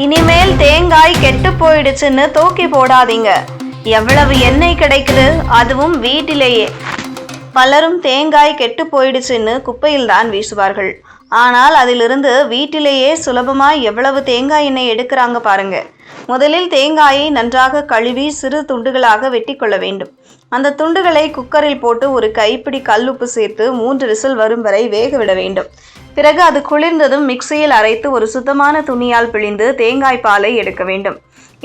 இனிமேல் தேங்காய் கெட்டு போயிடுச்சுன்னு தூக்கி போடாதீங்க. எவ்வளவு எண்ணெய் கிடைக்குது அதுவும் வீட்டிலேயே. பலரும் தேங்காய் கெட்டு போயிடுச்சுன்னு குப்பையில் தான் வீசுவார்கள். ஆனால் அதிலிருந்து வீட்டிலேயே சுலபமாக எவ்வளவு தேங்காய் எண்ணெய் எடுக்கிறாங்க பாருங்க. முதலில் தேங்காயை நன்றாக கழுவி சிறு துண்டுகளாக வெட்டி கொள்ள வேண்டும். அந்த துண்டுகளை குக்கரில் போட்டு ஒரு கைப்பிடி கல்லுப்பு சேர்த்து மூன்று விசில் வரும் வரை வேக விட வேண்டும். பிறகு அது குளிர்ந்ததும் மிக்சியில் அரைத்து ஒரு சுத்தமான துணியால் பிழிந்து தேங்காய் பாலை எடுக்க வேண்டும்.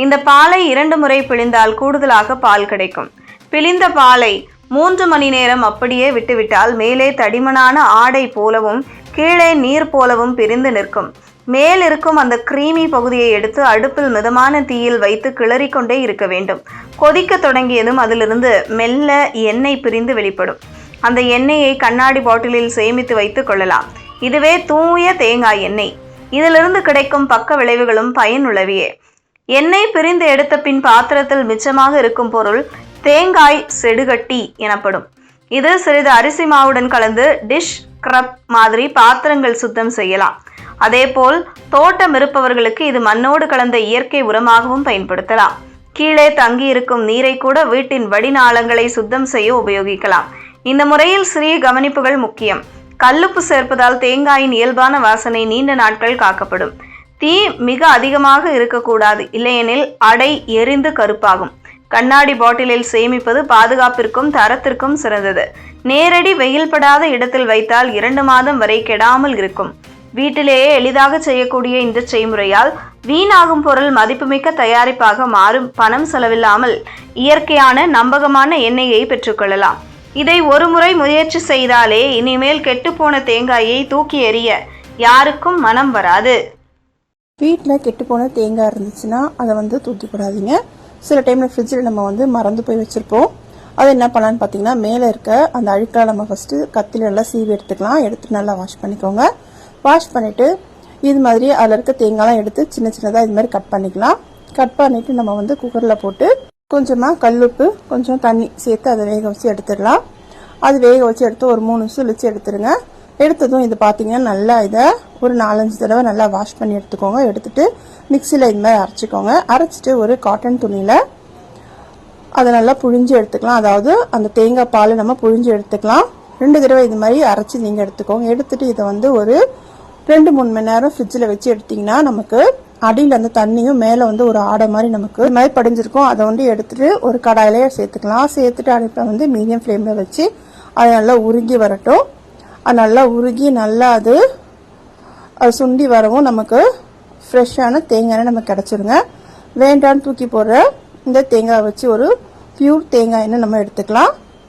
இந்த பாலை இரண்டு முறை பிழிந்தால் கூடுதலாக பால் கிடைக்கும். பிழிந்த பாலை மூன்று மணி நேரம் அப்படியே விட்டுவிட்டால் மேலே தடிமனான ஆடை போலவும் கீழே நீர் போலவும் பிரிந்து நிற்கும். மேல் இருக்கும் அந்த கிரீமி பகுதியை எடுத்து அடுப்பில் மிதமான தீயில் வைத்து கிளறிக்கொண்டே இருக்க வேண்டும். கொதிக்க தொடங்கியதும் அதிலிருந்து மெல்ல எண்ணெய் பிரிந்து வெளிப்படும். அந்த எண்ணெயை கண்ணாடி பாட்டிலில் சேமித்து வைத்துக் கொள்ளலாம். இதுவே தூய தேங்காய் எண்ணெய். இதிலிருந்து கிடைக்கும் பக்க விளைவுகளும் பயனுள்ளவையே. எண்ணெய் பிரிந்து எடுத்த பின் பாத்திரத்தில் மிச்சமாக இருக்கும் பொருள் தேங்காய் செடுகட்டி எனப்படும். இது சிறிது அரிசி மாவுடன் கலந்து டிஷ் கிரப் மாதிரி பாத்திரங்கள் சுத்தம் செய்யலாம். அதேபோல் தோட்டம் இருப்பவர்களுக்கு இது மண்ணோடு கலந்த இயற்கை உரமாகவும் பயன்படுத்தலாம். கீழே தங்கி இருக்கும் நீரை கூட வீட்டின் வடிநாளங்களை சுத்தம் செய்ய உபயோகிக்கலாம். இந்த முறையில் சிறிய கவனிப்புகள் முக்கியம். கல்லுப்பு சேர்ப்பதால் தேங்காயின் இயல்பான வாசனை நீண்ட நாட்கள் காக்கப்படும். தீ மிக அதிகமாக இருக்கக்கூடாது. இல்லையெனில் அடை எரிந்து கருப்பாகும். கண்ணாடி பாட்டிலில் சேமிப்பது பாதுகாப்பிற்கும் தரத்திற்கும் சிறந்தது. நேரடி வெயில் படாத இடத்தில் வைத்தால் இரண்டு மாதம் வரை கெடாமல் இருக்கும். வீட்டிலேயே எளிதாக செய்யக்கூடிய இந்த செய்முறையால் வீணாகும் பொருள் மதிப்புமிக்க தயாரிப்பாக மாறும். பணம் செலவில்லாமல் இயற்கையான நம்பகமான எண்ணெயை பெற்றுக்கொள்ளலாம். இதை ஒருமுறை முயற்சி செய்தாலே இனிமேல் கெட்டுப்போன தேங்காயை தூக்கி எறிய யாருக்கும் மனம் வராது. வீட்டில் கெட்டுப்போன தேங்காய் இருந்துச்சுன்னா அதை வந்து தூக்கி சில டைமில் ஃப்ரிட்ஜில் நம்ம வந்து மறந்து போய் வச்சுருப்போம். அதை என்ன பண்ணலான்னு பார்த்தீங்கன்னா மேலே இருக்க அந்த அழுக்கெல்லாம் நம்ம ஃபஸ்ட்டு கத்தில நல்லா சீவி எடுத்துக்கலாம். எடுத்து நல்லா வாஷ் பண்ணிக்கோங்க. வாஷ் பண்ணிவிட்டு இது மாதிரி அதில் இருக்க தேங்காய்லாம் எடுத்து சின்ன சின்னதாக இது மாதிரி கட் பண்ணிக்கலாம். கட் பண்ணிவிட்டு நம்ம வந்து குக்கரில் போட்டு கொஞ்சமாக கல்லுப்பு கொஞ்சம் தண்ணி சேர்த்து அதை வேக வச்சு எடுத்துடலாம். அது வேக வச்சு எடுத்து ஒரு மூணு விசில் வச்சு எடுத்துருங்க. எடுத்ததும் இது பார்த்தீங்கன்னா நல்லா இதை ஒரு நாலஞ்சு தடவை நல்லா வாஷ் பண்ணி எடுத்துக்கோங்க. எடுத்துகிட்டு மிக்சியில் இது மாதிரி அரைச்சிக்கோங்க. அரைச்சிட்டு ஒரு காட்டன் துணியில் அதை நல்லா புழிஞ்சு எடுத்துக்கலாம். அதாவது அந்த தேங்காய் பால் நம்ம புழிஞ்சு எடுத்துக்கலாம். ரெண்டு தடவை இது மாதிரி அரைச்சி நீங்கள் எடுத்துக்கோங்க. எடுத்துட்டு இதை வந்து ஒரு ரெண்டு மூணு மணி நேரம் ஃப்ரிட்ஜில் வச்சு எடுத்திங்கன்னா நமக்கு அடியில் அந்த தண்ணியும் மேலே வந்து ஒரு ஆடை மாதிரி நமக்கு இது மாதிரி படிஞ்சிருக்கும். அதை வந்து எடுத்துட்டு ஒரு கடாயிலையே சேர்த்துக்கலாம். சேர்த்துட்டு அடுப்பை வந்து மீடியம் ஃப்ளேமில் வச்சு அது நல்லா உருகி வரட்டும். அது நல்லா உருகி நல்லா அது அது சுண்டி வரவும் நமக்கு ஃப்ரெஷ்ஷான தேங்காய் நமக்கு கிடச்சிருங்க. வேண்டான்னு தூக்கி போடுற இந்த தேங்காய் வச்சு ஒரு பியூர் தேங்காய் எண்ணெய் நம்ம எடுத்துக்கலாம்.